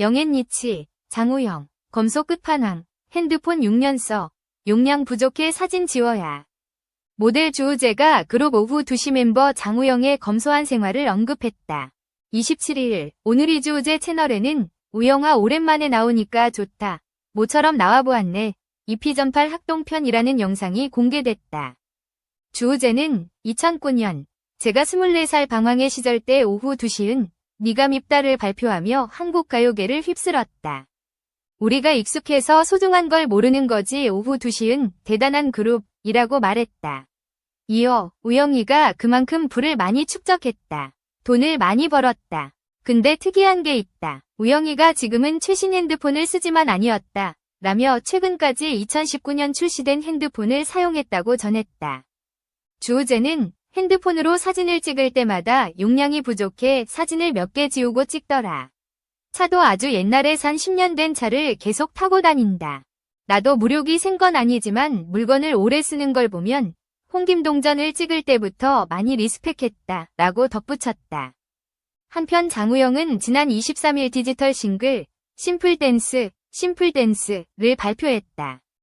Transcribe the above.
영앤니치, 장우영, 검소 끝판왕, 핸드폰 6년 써, 용량 부족해 사진 지워야. 모델 주우재가 그룹 오후 2시 멤버 장우영의 검소한 생활을 언급했다. 27일, 오늘 이주우재 채널에는 우영아 오랜만에 나오니까 좋다. 모처럼 나와보았네. 이피전팔 학동편이라는 영상이 공개됐다. 주우재는 2009년 제가 24살 방황의 시절 때 오후 2시은 니가 밉다를 발표하며 한국 가요계를 휩쓸었다. 우리가 익숙해서 소중한 걸 모르는 거지 오후 2시은 대단한 그룹이라고 말했다. 이어 우영이가 그만큼 부를 많이 축적했다. 돈을 많이 벌었다. 근데 특이한 게 있다. 우영이가 지금은 최신 핸드폰을 쓰지만 아니었다. 라며 최근까지 2019년 출시된 핸드폰을 사용했다고 전했다. 주우재는 핸드폰으로 사진을 찍을 때마다 용량이 부족해 사진을 몇 개 지우고 찍더라. 차도 아주 옛날에 산 10년 된 차를 계속 타고 다닌다. 나도 무력이 센건 아니지만 물건을 오래 쓰는 걸 보면 홍김동전을 찍을 때부터 많이 리스펙했다. 라고 덧붙였다. 한편 장우영은 지난 23일 디지털 싱글 심플 댄스, 심플 댄스를 발표했다.